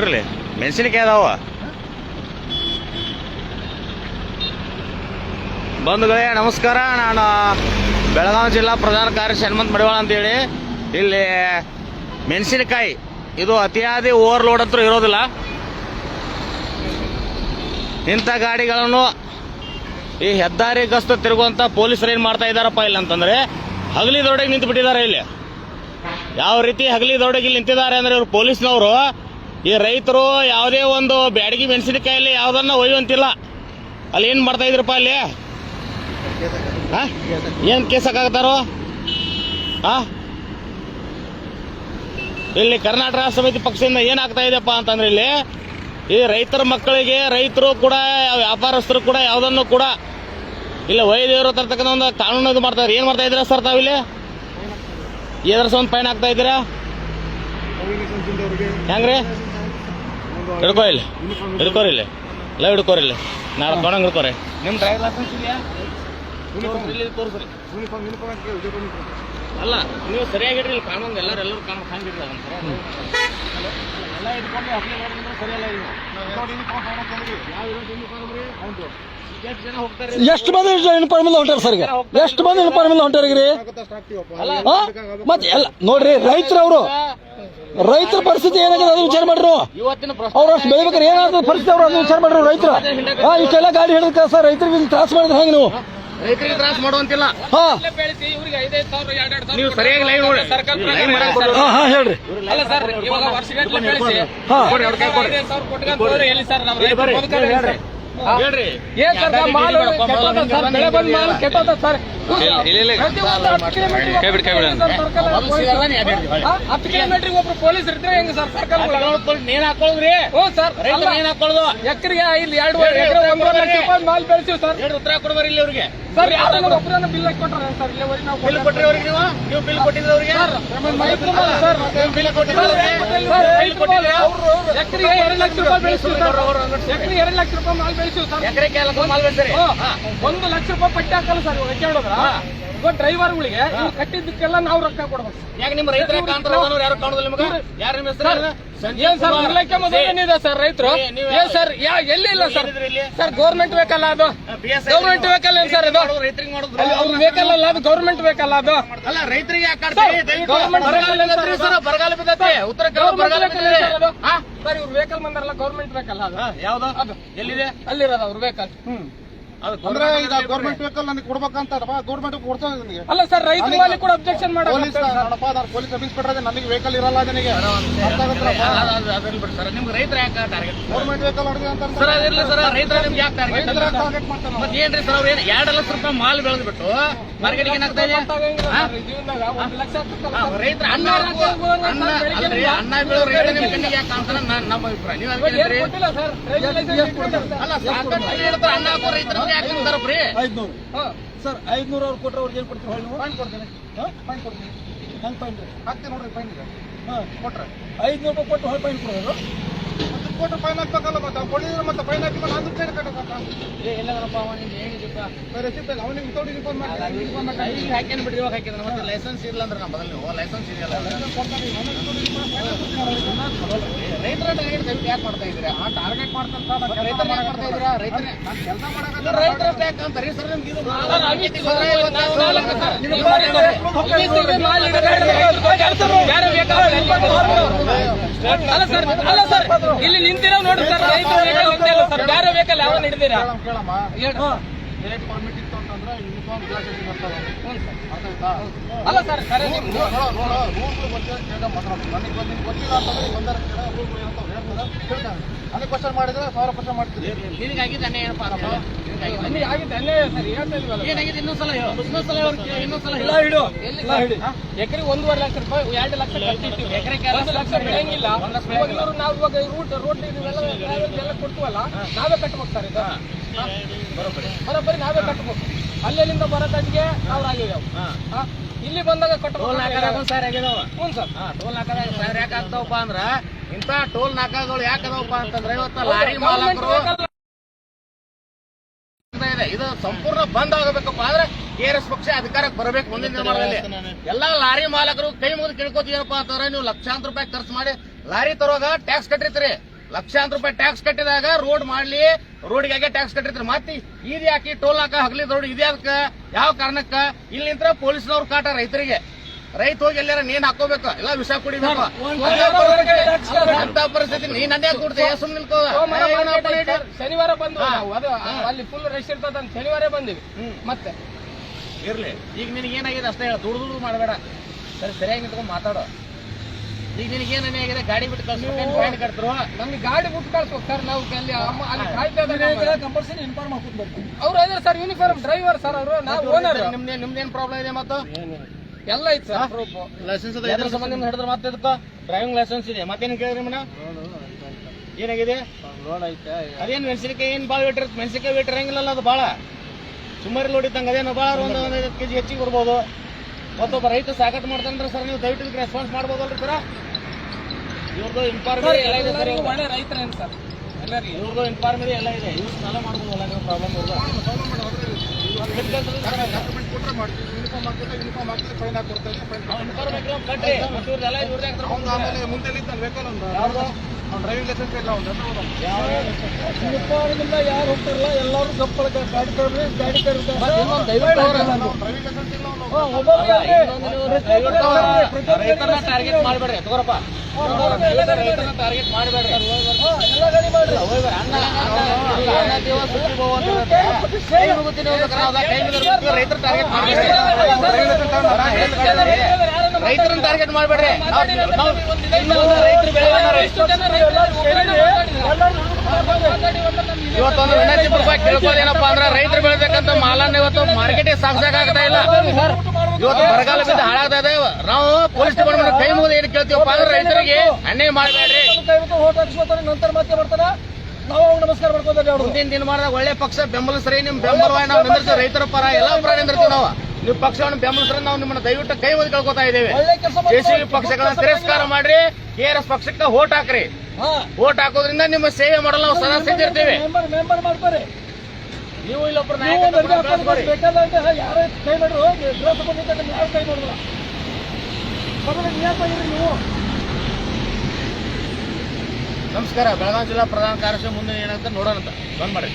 ಇರಲಿ. ಮೆಣಸಿನಕಾಯಿ ಅದಾವ. ಬಂಧುಗಳೇ, ನಮಸ್ಕಾರ. ನಾನು, ಬೆಳಗಾವಿ ಜಿಲ್ಲಾ ಪ್ರಧಾನ ಕಾರ್ಯದರ್ಶಿ ಹನುಮಂತ್ ಮಡಿವಾಳ ಅಂತೇಳಿ. ಇಲ್ಲಿ ಮೆಣಸಿನಕಾಯಿ, ಇದು ಅತಿಯಾದಿ ಓವರ್ಲೋಡ್ ಅಂತೂ ಇರೋದಿಲ್ಲ. ಇಂಥ ಗಾಡಿಗಳನ್ನು ಈ ಹೆದ್ದಾರಿ ಗಸ್ತು ತಿರುಗುವಂತ ಪೊಲೀಸರು ಏನು ಮಾಡ್ತಾ ಇದ್ದಾರಪ್ಪ ಇಲ್ಲ ಅಂತಂದ್ರೆ ಹಗಲಿ ದೊಡ್ಡಗೆ ನಿಂತು ಬಿಟ್ಟಿದ್ದಾರೆ ಇಲ್ಲಿ. ಯಾವ ರೀತಿ ಹಗಲಿ ದೊಡ್ಡಗೆ ಇಲ್ಲಿ ನಿಂತಿದ್ದಾರೆ ಅಂದ್ರೆ ಇವರು ಪೊಲೀಸ್ನವರು ಈ ರೈತರು ಯಾವುದೇ ಒಂದು ಬ್ಯಾಡಗಿ ಮೆಣಸಿನಕಾಯಲ್ಲಿ ಯಾವುದನ್ನ ಒಯ್ಯುವಂತಿಲ್ಲ. ಅಲ್ಲಿ ಏನು ಮಾಡ್ತಾ ಇದ್ರಪ್ಪ ಅಲ್ಲಿ? ಏನು ಕೇಸಕ್ಕಾಗತ್ತಾರೋ ಹಾ ಇಲ್ಲಿ ಕರ್ನಾಟಕ ರಾಷ್ಟ್ರ ಸಮಿತಿ ಪಕ್ಷದಿಂದ ಏನಾಗ್ತಾ ಇದೆಯಪ್ಪ ಅಂತಂದ್ರೆ ಇಲ್ಲಿ ಈ ರೈತರ ಮಕ್ಕಳಿಗೆ ರೈತರು ಕೂಡ, ವ್ಯಾಪಾರಸ್ಥರು ಕೂಡ ಯಾವುದನ್ನು ಕೂಡ ಇಲ್ಲ ವೈದ್ಯರು ತರ್ತಕ್ಕಂಥ ಒಂದು ಕಾನೂನು ಇದು ಮಾಡ್ತಾರೆ ಏನು ಮಾಡ್ತಾ ಇದ್ದೀರಾ ಸರ್ ತಾವಿಲ್ಲಿ? ಎದ್ರ ಒಂದು ಪೈನ್ ಆಗ್ತಾ ಇದ್ದೀರಾ? ಹೆಂಗ್ರಿ? ಹಿಡ್ಕೋ ಇಲ್ಲಿ ಹಿಡ್ಕೋರಿ. ಇಲ್ಲಿ ಎಲ್ಲ ಹಿಡ್ಕೋರಿ ಇಲ್ಲಿ ನಾಳೆ ತೊಗೊಂಡಂಗೆ ಹಿಡ್ಕೋರಿ ನಿಮ್ಮ ಡ್ರೈವರ್ ಲೈಸೆನ್ಸ್ ಇದೆಯಾ ಅಲ್ಲ ನೀವು ಸರಿಯಾಗಿ ಇಡ್ರಿ ಇಲ್ಲಿ ಕಾನೂನು ಎಲ್ಲರೂ ಎಲ್ಲರೂ ಕಾನೂನು ಹಂಗಿಡ್ರಿ ಎಲ್ಲ ಇಟ್ಕೊಂಡು ಅಪ್ಲೈ ಮಾಡಿದ್ರೆ ಸರಿಯಲ್ಲ ಇದು? ಎಷ್ಟು ಜನ ಹೋಗ್ತಾರೆ ಎಷ್ಟು ಮಂದಿ ಯೂನಿಫಾರ್ಮ್ ಇಲ್ಲ ಹೊಂಟಾರ ಸರ್ ಈಗ? ಎಷ್ಟು ಮಂದಿ ಯೂನಿಫಾರ್ಮ್ ಇಲ್ಲ ಹೊಂಟಾರ ರೀ? ಅಲ್ಲ ಮತ್ ಎಲ್ಲ ನೋಡ್ರಿ ರೈತರು ಅವರು. ರೈತರ ಪರಿಸ್ಥಿತಿ ಏನಾಗಿದೆ ಅದು ವಿಚಾರ ಮಾಡ್ರು ಅವ್ರು ಅಷ್ಟು ಬೆಳಿಬೇಕಾದ್ರೆ ಏನಾದ್ರು ಪರಿಸ್ಥಿತಿ ಅವ್ರು ಅದು ವಿಚಾರ ಮಾಡ್ರು ರೈತರು. ಇಷ್ಟೆಲ್ಲ ಗಾಡಿ ಹಿಡಿದ ಸರ್ ರೈತರಿಗೆ ತ್ರಾಸ ಮಾಡಿದ್ರೆ ಹೆಂಗ್ ನೀವು? ರೈತರಿಗೆ ತ್ರಾಸ ಮಾಡುವಂತಿಲ್ಲ. ಹಾ. ಬೆಳೆಸಿ ಇವ್ರಿಗೆ ಐದೈದು ಸಾವಿರ ಎರಡೆರಡು ಸಾವಿರ ನೀವು ಸರಿಯಾಗಿ ಲೈನ್ ನೋಡಿ ಸರ್ಕಾರ ಮಾಡಕ್ ಪ್ರಕಾರ ಹಾ ಹಾ ಹೇಳ್ರಿ. ಅಲ್ಲ ಸರ್ ಇವಾಗ ವರ್ಷಗಟ್ಟಲೆ ಬೆಳೆಸಿ. ಹಾ. ಎಲ್ಲಿ ಸರ್ ರೈತರು ಬದುಕೋದು ಸರ್? ಹೇಳ್ರಿ. ಏನ್ ಸರ್ ಮಾಲ್ ಕೆಟ್ಟೋದ ಸರ್ ಬೆಳೆ ಬಂದ್ ಮಾಲ್ ಕೆಟ್ಟೋದ ಸರ್. ಪ್ರತಿ ಒಂದು ಹತ್ತು ಕಿಲೋಮೀಟರ್ ಒಬ್ರು ಪೊಲೀಸ್ ಇರ್ತಾರೆ ಹೆಂಗ್ ಸರ್ ಸರ್ಕಾರ ನೇನ್ ಹಾಕೊಳ್ಳೋದ್ರಿ ಹ್ಞೂ ಸರ್ ನೇನ್ ಹಾಕೊಳ್ಳೋದು ಎಕರೆಗೆ ಇಲ್ಲಿ ಎರಡು ಎಕರೆ ಒಂದೂವರೆ ಲಕ್ಷ ರೂಪಾಯಿ ಮಾಲ್ ಬೆಳೆಸಿವಿ ಸರ್. ಉತ್ತರ ಕೊಡ್ಬಾರಿ ಇಲ್ಲಿ ಅವ್ರಿಗೆ. ಸರ್ ಯಾರು ಒಬ್ಬರನ್ನ ಬಿಲ್ ಕೊಟ್ಟಾರ ಸರ್? ನಾವು ಬಿಲ್ ಕೊಟ್ರಿ ಅವ್ರಿಗೆ ನೀವು? ನೀವು ಬಿಲ್ ಕೊಟ್ಟಿದ್ರೆ ಅವ್ರಿಗೆ? ಸರ್ ಬಿಲ್ ಕೊಟ್ಟಿದ್ರೆ ಎಕರೆಗೆ ಎರಡು ಲಕ್ಷ ರೂಪಾಯಿ ಬೆಳೆಸ್ತೀವಿ ಸರ್. ಎಕರೆಗೆ ಎರಡು ಲಕ್ಷ ರೂಪಾಯಿ ಮಾಲ್ ಬೆಳೆಸ್ತೀವಿ ಸರ್. ಎಕರೆ ಕೆಲಸ ಮಾಲ್ ಬೆಳ್ಸರಿ ಹಾ. ಒಂದು ಲಕ್ಷ ರೂಪಾಯಿ ಪಟ್ಟಿ ಹಾಕಲ್ಲ ಸರ್ ಇವಾಗ ಕೇಳೋದ್ರ ಇವಾಗ ಡ್ರೈವರ್ಗಳಿಗೆ ಇವ್ರು ಕಟ್ಟಿದ್ದಕ್ಕೆಲ್ಲ ನಾವು ರೊಕ್ಕ ಕೊಡ್ಬೇಕು ಯಾಕೆ ನಿಮ್ಮ ರೈತರ ಕಾಣ್ತಾರ ಯಾರು ಕಾಣೋದಿಲ್ಲ ನಿಮ್ಗೆ? ಯಾರು ನಿಮ್ಮ ಹೆಸರು? ಏನ್ ಸರ್ ನಿರ್ಲಕ್ಷ್ಯ ಮೊದಲೇನಿದೆ ಸರ್ ರೈತರು? ಏ, ಏನ್ ಸರ್ ಯಾ ಎಲ್ಲಿ ಇಲ್ಲ ಸರ್? ಸರ್ ಗೌರ್ಮೆಂಟ್ ಬೇಕಲ್ಲ ಅದು. ಗೌರ್ಮೆಂಟ್ ಬೇಕಲ್ಲ ಏನ್ ಸರ್ ಇದು? ಅವ್ರು ಬೇಕಲ್ಲ ಅಲ್ಲ ಅದು ಗೌರ್ಮೆಂಟ್ ಬೇಕಲ್ಲ ಅದು. ಅಲ್ಲ ರೈತರಿಗೆ ಯಾಕೆ ಗೌರ್ಮೆಂಟ್ ಬರಗಾಲ ಬರಗಾಲ ಬಿದ್ದತ್ತೆ ಉತ್ತರ ಕನ್ನಡ ಬರಗಾಲ. ಸರ್ ಇವ್ರು ವೆಹಿಕಲ್ ಬಂದಾರಲ್ಲ ಗೌರ್ಮೆಂಟ್ ವೆಹಿಕಲ್ ಅದು. ಯಾವ್ದು? ಅದು. ಎಲ್ಲಿದೆ? ಅಲ್ಲಿರೋದು ಅವ್ರ ವೆಹಿಕಲ್ ಹ್ಮ್. ಅಂದ್ರೆ ಈಗ ಗೌರ್ಮೆಂಟ್ ವೆಹಿಕಲ್ ನನಗೆ ಕೊಡ್ಬೇಕಂತ ಗೌರ್ಮೆಂಟ್ ಕೊಡ್ತಾನೆ ನಿಮಗೆ. ಅಲ್ಲ ಸರ್ ರೈತ ಮಾಲಿ ಕೂಡ ಅಬ್ಜೆಕ್ಷನ್ ಪೊಲೀಸ್ ಮಾಡಲ್ಲ ನೋಡಪ್ಪ ನಾನು ಪೊಲೀಸ್ ಇನ್ಸ್ಪೆಕ್ಟರ್ ನನಗೆ ವೆಹಿಕಲ್ ಇರಲ್ಲ ನನಗೆ. ಸರ್ ನಿಮ್ಗೆ ರೈತರ ಯಾಕೆ ಟಾರ್ಗೆಟ್ ಗೌರ್ಮೆಂಟ್ ವೆಹಿಕಲ್ ಹೊಡೆದಿ ಅಂತ ಸರ್ ರೈತರ ನಿಮ್ಗೆ ಯಾಕೆ ಟಾರ್ಗೆಟ್ ಟಾರ್ಗೆಟ್ ಮಾಡ್ತಾರೆ ಮತ್ತೆ ಏನ್ರಿ ಸರ್ ಅವ್ರು ಏನು ಎರಡು ಲಕ್ಷ ರೂಪಾಯಿ ಮಾಲ್ ಬೆಳೆದ್ಬಿಟ್ಟು ಮಾರ್ಕೆಟಿಗೆ ಏನಾಗ್ತಾ ಇದೆ? ರೈತರ ಅನ್ನ ಅನ್ನ ರೈತ ನಿಮ್ ಕಣ್ಣಿಗೆ ಯಾಕೆ ಕಾಣ್ತಾನೆ ನಮ್ಮ ಅಭಿಪ್ರಾಯ. ನೀವು. ಅಲ್ಲ ಸಾಕಷ್ಟು ಹೇಳ್ತಾರೆ ಅನ್ನ ಹಾಕೋ ಅಂತಾರಪ್ರಿ ಐದ್ನೂರು. ಹಾ. ಸರ್ ಐದ್ನೂರು ಅವ್ರು ಅವ್ರಿಗೆ ಏನ್ ಕೊಡ್ತೀವಿ ಹೊಳ್ಳಿ ನೀವು? ಫೈನ್ ಕೊಡ್ತೀನಿ. ಹಾ? ಫೈನ್ ಕೊಡ್ತೀನಿ. ಹೆಂಗ್ ಫೈನ್ ರೀ? ಹಾಕ್ತೀನಿ ನೋಡ್ರಿ ಫೈನ್ ಇದೆ ಹಾ. ಕೊಟ್ರೆ. ಐದ್ನೂರು ರೂಪಾಯಿ ಕೊಟ್ಟು ಹೊಳ್ಳಿ ಫೈನ್ ಕೊಡೋದು? ಮತ್ತೆ ಕೊಟ್ರೆ ಫೈನ್ ಹಾಕ್ಬೇಕಲ್ಲ ಮತ್ತೆ. ಕೊಡಿದ್ರೆ ಮತ್ತೆ ಫೈನ್ ಹಾಕಿ ನಾನು ದುಡ್ಡು ಕಟ್ಟಬೇಕಂತ ರೆಸಿಪ್ಟ್ ಇಲ್ಲ ಅವನಿಗೆ ವಿತೌಟ್ ಯೂನಿಫಾರ್ಮ್ ಮಾಡಿ ಯೂನಿಫಾರ್ಮ್ ಮಾಡಿ ಹಾಕೇನ್ ಬಿಡ್ರಿ ಇವಾಗ ಹಾಕಿದ್ರೆ ಮತ್ತೆ ಲೈಸೆನ್ಸ್ ಇಲ್ಲ ಅಂದ್ರೆ ನಮ್ಮ ಬದಲು ಲೈಸೆನ್ಸ್ ಇದೆಯಲ್ಲ. ರೈತರ ಟಾರ್ಗೆಟ್ ದಯವಿಟ್ಟು ಯಾಕೆ ಮಾಡ್ತಾ ಇದ್ದೀರಾ? ಆ ಟಾರ್ಗೆಟ್ ಮಾಡ್ತಾರೆ ರೈತರ ಮಾಡ್ತಾ ಇದ್ದೀರಾ ಕೆಲಸ ಮಾಡಕ್ಕೆ ಯಾಕೆ ಅಂತಾರೆ ಸರ್ ನಿಮ್ಗೆ ಇದು ಅಲ್ಲ ಸರ್ ಅಲ್ಲ ಸರ್ ಇಲ್ಲಿ ನಿಂತಿರೋ ನೋಡಿ ಸರ್ ರೈತರು ವೆಹಿಕಲ್ ಸರ್ ಬೇರೆ ವೆಹಿಕಲ್ ಯಾವ ಹಿಡಿದಿರಾ? ಡೇಟ್ ಪರ್ಮಿಟ್ ಇತ್ತು ಅಂತಂದ್ರೆ ಯೂನಿಫಾರ್ಮ್ ಕ್ಲಾಸಸ್ ಬರ್ತವೆ ಅರ್ಥಾಯ್ತಾ? ಅಲ್ಲ ಸರ್ ರೂಲ್ಸ್ ಬಗ್ಗೆ ಕೇಳ ಮಾತಾಡೋದು. ನನಗೆ ಬಂದು ನಿಮ್ಗೆ ಗೊತ್ತಿಲ್ಲ ಅಂತಂದ್ರೆ ಬಂದರೆ ಕೇಳ ರೂಲ್ಗಳು ಏನಂತ ಹೇಳ್ತಾರೆ. ಕೇಳ್ತಾನೆ ನನಗೆ ಕ್ವಶನ್ ಮಾಡಿದ್ರೆ ಸಾವಿರ ಕ್ವಶನ್ ಮಾಡ್ತೀನಿ ನಿನಗಾಗಿದ್ದು ಅನ್ಯಾಯ ಏನಪ್ಪ ಅಂತ ನಿಮಗೆ ಆಗಿದೆ ಅನ್ಯಾಯ. ಸರ್ ಹೇಳ್ತಾ ಇಲ್ವಲ್ಲ ಏನಾಗಿದೆ? ಇನ್ನೊಂದ್ಸಲ ಹೇಳು. ಇನ್ನೊಂದ್ಸಲ ಹೇಳು ಇನ್ನೊಂದ್ಸಲ ಇಲ್ಲ ಹಿಡು. ಎಲ್ಲಿ ಇಲ್ಲ ಹಿಡಿ. ಎಕರೆ ಒಂದೂವರೆ ಲಕ್ಷ ರೂಪಾಯಿ ಎರಡು ಲಕ್ಷ ಕಟ್ಟಿರ್ತೀವಿ ಎಕರೆಗೆ ಒಂದು ಲಕ್ಷ ಬೆಳೆಯಂಗಿಲ್ಲ. ನಾವು ಇವಾಗ ರೂಟ್ ರೋಡ್ ಇವೆಲ್ಲ ಎಲ್ಲ ಕೊಡ್ತೀವಲ್ಲ ನಾವೇ ಕಟ್ಬೇಕು ಸರ್. ಇದು ಬರೋಬ್ಬರಿ ನಾವೇ ಕಟ್ಬೇಕು. ಅಲ್ಲೆಲ್ಲಿಂದ ಬರೋ ಕಟ್ಟಿಗೆ ನಾವು ಆಗಿದ್ದಾವೆ ಇಲ್ಲಿ ಬಂದಾಗ ಟೋಲ್ ನಾಕಾದಾಗ ಕಟ್ಟಬೇಕು ಒಂದ್ ಸಾವಿರ ಹ್ಞೂ ಸರ್. ಟೋಲ್ ನಾಕಾದಾಗ ಸಾವಿರ ಯಾಕೆ ಆಗ್ತಾವಪ್ಪ ಅಂದ್ರ ಇಂತ ಟೋಲ್ ನಾಕಾಗಳು ಯಾಕೆ ಅದಾವಪ್ಪ ಅಂತಂದ್ರೆ ಇವತ್ತು ಲಾರಿ ಮಾಲಕರು ಇದೆ. ಇದು ಸಂಪೂರ್ಣ ಬಂದ್ ಆಗಬೇಕಪ್ಪ. ಆದ್ರೆ ಆರ್ ಎಸ್ ಪಕ್ಷ ಅಧಿಕಾರಕ್ಕೆ ಬರಬೇಕು ಮುಂದಿನ ನಿರ್ಮಾಣದಲ್ಲಿ. ಎಲ್ಲಾ ಲಾರಿ ಮಾಲಕರು ಕೈ ಮುಗಿದು ಕೇಳ್ಕೊತೀನಪ್ಪ ಅಂತಂದ್ರೆ ನೀವು ಲಕ್ಷಾಂತರ ರೂಪಾಯಿ ಖರ್ಚು ಮಾಡಿ ಲಾರಿ ತರುವಾಗ ಟ್ಯಾಕ್ಸ್ ಕಟ್ಟಿರ್ತೀರಿ. ಲಕ್ಷಾಂತರ ರೂಪಾಯಿ ಟ್ಯಾಕ್ಸ್ ಕಟ್ಟಿದಾಗ ರೋಡ್ ಮಾಡ್ಲಿ ರೋಡ್ಗೆ ಟ್ಯಾಕ್ಸ್ ಕಟ್ಟಿರ್ತಾರೆ? ಮತ್ತೆ ಇದು ಯಾಕೆ ಟೋಲ್ ಹಾಕ ಹಗಲಿ ರೋಡ್ ಇದ್ಯಾಕ ಯಾವ ಕಾರಣಕ್ಕ? ಇಲ್ಲಿ ನಿಂತ್ರ ಪೊಲೀಸ್ನವ್ರು ಕಾಟ ರೈತರಿಗೆ. ರೈತ ಹೋಗಿ ಎಲ್ಲಾರ ನೀನ್ ಹಾಕೋಬೇಕು ಎಲ್ಲ ವಿಷ ಕುಡಿಬೇಕು. ಅಂತ ಪರಿಸ್ಥಿತಿ? ನೀನ್ ಅನ್ಯಾಕ ಕೊಡ್ತೀಯ? ಸುಮ್ಮನೆ? ಸರ್. ಶನಿವಾರ ಬಂದು ಅಲ್ಲಿ ಫುಲ್ ರಶ್ ಇರ್ತದ ಅಂತ ಶನಿವಾರ ಬಂದಿವಿ. ಮತ್ತೆ? ಇರ್ಲಿ. ಈಗ ನಿನಗೆ ಏನಾಗಿದೆ ಅಷ್ಟೇ ಹೇಳ. ದುಡ್ದು ದುಡ್ದು ಮಾಡಬೇಡ. ಸರಿ ಸರಿಯಾಗಿ ನಿಂತ್ಕೊಂಡು ಮಾತಾಡೋ. ಈಗ ನಿನಗೆ ಏನೇ ಆಗಿದೆ ಗಾಡಿ ಬಿಟ್ಟು ಕಳ್ಸ್ಬೇಕು ಫೈನ್ ಕಟ್ತರು ನಮ್ಗೆ ಗಾಡಿ ಬಿಟ್ಟು ಕಳ್ಸ್ಬೇಕು ಸರ್ ನಾವು ಅಲ್ಲಿ ಅಮ್ಮ ಅಲ್ಲಿ ಕಾಯ್ತಾ ಕಂಪಲ್ಸರಿ ಇನ್ಫಾರ್ಮ್ ಬರ್ತೀನಿ ಅವ್ರು ಇದಾರೆ ಸರ್ ಯೂನಿಫಾರ್ಮ್ ಡ್ರೈವರ್ ಸರ್ ಅವರು. ನಾವು ಓನರ್ ನಿಮ್ದೇ ನಿಮ್ದೇನ್ ಪ್ರಾಬ್ಲಮ್ ಇದೆ ಮತ್ತು? ಎಲ್ಲ ಐತೆ ಸರ್. ಪ್ರೂಫ್ ಲೈಸೆನ್ಸ್ ಎದ್ರ ಸಂಬಂಧ ನಿಮ್ಗೆ ಹಿಡಿದ್ರೆ ಮತ್ತೆ ಇದಕ್ಕೆ? ಡ್ರೈವಿಂಗ್ ಲೈಸೆನ್ಸ್ ಇದೆ. ಮತ್ತೇನು ಕೇಳಿದ್ರಿ ಮೇಡಮ್ ಏನಾಗಿದೆ? ಲೋಡ್ ಐತೆ. ಅದೇನು ಮೆಣಸಿನಕಾಯಿ ಏನು ಭಾಳ ವೇಟ್ ಇರುತ್ತೆ ಮೆಣಸಿನಕಾಯಿ ವೇಟ್ ಅದು ಭಾಳ ಸುಮಾರು ಲೋಡ್ ಇದ್ದಂಗೆ ಅದೇನು ಭಾಳ ಒಂದು ಒಂದು ಐದು ಕೆಜಿ ಹೆಚ್ಚಿಗೆ ಬರ್ಬೋದು. ಮತ್ತೊಬ್ಬ ರೈತ ಸಾಕಟ್ಟು ಮಾಡ್ತಾನಂದ್ರೆ ಸರ್ ನೀವು ದಯವಿಟ್ಟು ರೆಸ್ಪಾನ್ಸ್ ಮಾಡ್ಬೋದಲ್ರಿ ಸರ್? ಇವ್ರದ್ದು ಇನ್ಫಾರ್ಮ್ ಎಲ್ಲ ಇದೆ ಸರ್ ಒಳ್ಳೆ ರೈತರೇನು ಸರ್ ಎಲ್ಲರಿಗೆ? ಇವ್ರದ್ದು ಇನ್ಫಾರ್ಮ್ ಎಲ್ಲ ಇದೆ. ಇವ್ರು ಸಾಲ ಮಾಡ್ಬೋದಲ್ಲ ನೀವು ಪ್ರಾಬ್ಲಮ್ ಡಾಕ್ಯುಮೆಂಟ್ ಕೊಟ್ಟರೆ ಮಾಡ್ತೀವಿ. ಯೂನಿಫಾರ್ಮ್ ಹಾಕಿದ್ರೆ ಯೂನಿಫಾರ್ಮ್ ಹಾಕಿದ್ರೆ ಫೈನ್ ಹಾಕಿ ಕೊಡ್ತಾ ಇದ್ದೀವಿ ಫೈನ್ ಕಟ್ರಿ. ಮತ್ತೆ ಇವ್ರದ್ದೆಲ್ಲ ಇವ್ರದ್ದು ಆಮೇಲೆ ಮುಂದೆ ವೆಹಿಕಲ್ ಒಂದು ಡ್ರೈವಿಂಗ್ ಲೈಸೆನ್ಸ್ ಇಲ್ಲ ಯಾರು ಹೋಗ್ತಾರಲ್ಲ ಎಲ್ಲರೂ ಗಪ್ಪಳ ಗಾಡಿ ಗಾಡಿ ರೈತರನ್ನ ಟಾರ್ಗೆಟ್ ಮಾಡಬೇಡ್ರಿ ತಗೋರಪ್ಪ ರೈತರನ್ನ ಟಾರ್ಗೆಟ್ ಮಾಡಬೇಡ್ರಿ ಎಲ್ಲ ಗಾಡಿ ಮಾಡ್ರಿ ರೈತರ ಟಾರ್ಗೆಟ್ ಮಾಡಬೇಡ್ರಿ ರೈತರನ್ನ ಟಾರ್ಗೆಟ್ ಮಾಡಬೇಡ್ರಿ. ರೈತರು. ಇವತ್ತೊಂದು ವಿನಂತಿ ರೂಪಾಯಿ ಏನಪ್ಪಾ ಅಂದ್ರೆ ರೈತರು ಬೆಳೆಬೇಕಂತ ಮಾಲನ್ನ ಇವತ್ತು ಮಾರ್ಕೆಟಿಗೆ ಸಾಗಿಸಾಕಾಗ್ತಾ ಇಲ್ಲ. ಇವತ್ತು ಬರಗಾಲ ಬಿದ್ದು ಹಾಳಾಗ್ತಾ ಇದೆ ನಾವು ಪೊಲೀಸ್ ಡಿಪಾರ್ಟ್ಮೆಂಟ್ ಕೈ ಮುಗಿದು ಏನು ಕೇಳ್ತೀವಪ್ಪ ಅಂದ್ರೆ ರೈತರಿಗೆ ಅನ್ಯಾಯ ಮಾಡಬೇಡ್ರಿ. ನಂತರ ಮತ್ತೆ ಬರ್ತಾರ. ನಾವು ನಮಸ್ಕಾರ ಮಾಡ್ಕೋತಾರೆ ಅವ್ರು ಮುಂದಿನ ದಿನಮಾನದಾಗ ಒಳ್ಳೆ ಪಕ್ಷ ಬೆಂಬಲಿಸ್ರಿ ನಿಮ್ ಬೆಂಬಲವಾಗಿ ನಾವು ನಿಂದಿರ್ತೀವಿ. ರೈತರ ಪರ ಎಲ್ಲ ಪರ ನಿಂದಿರ್ತೀವಿ ನಾವು. ನೀವು ಪಕ್ಷವನ್ನು ಬೆಂಬಲಿಸ್ರೆ ನಾವು ನಿಮ್ಮನ್ನ ದಯವಿಟ್ಟು ಕೈ ಒದ್ದು ಕಳ್ಕೊತಾ ಇದ್ದೇವೆ. ಜೆಸಿಬಿ ಪಕ್ಷಗಳನ್ನ ತಿರಸ್ಕಾರ ಮಾಡ್ರಿ ಕೆ ಆರ್ ಎಸ್ ಪಕ್ಷಕ್ಕೆ ಓಟ್ ಹಾಕ್ರಿ. ಓಟ್ ಹಾಕೋದ್ರಿಂದ ನಿಮ್ಮ ಸೇವೆ ಮಾಡಲು ನಾವು ಸದಾ ಸಿದ್ಧಿರ್ತೀವಿ ನೀವು ನಮಸ್ಕಾರ ಬೆಳಗಾವಿ ಜಿಲ್ಲಾ ಪ್ರಧಾನ ಕಾರ್ಯದರ್ಶಿ ಮುಂದೆ ಏನಂತ ನೋಡೋಣ ಬಂದ್ ಮಾಡಿ.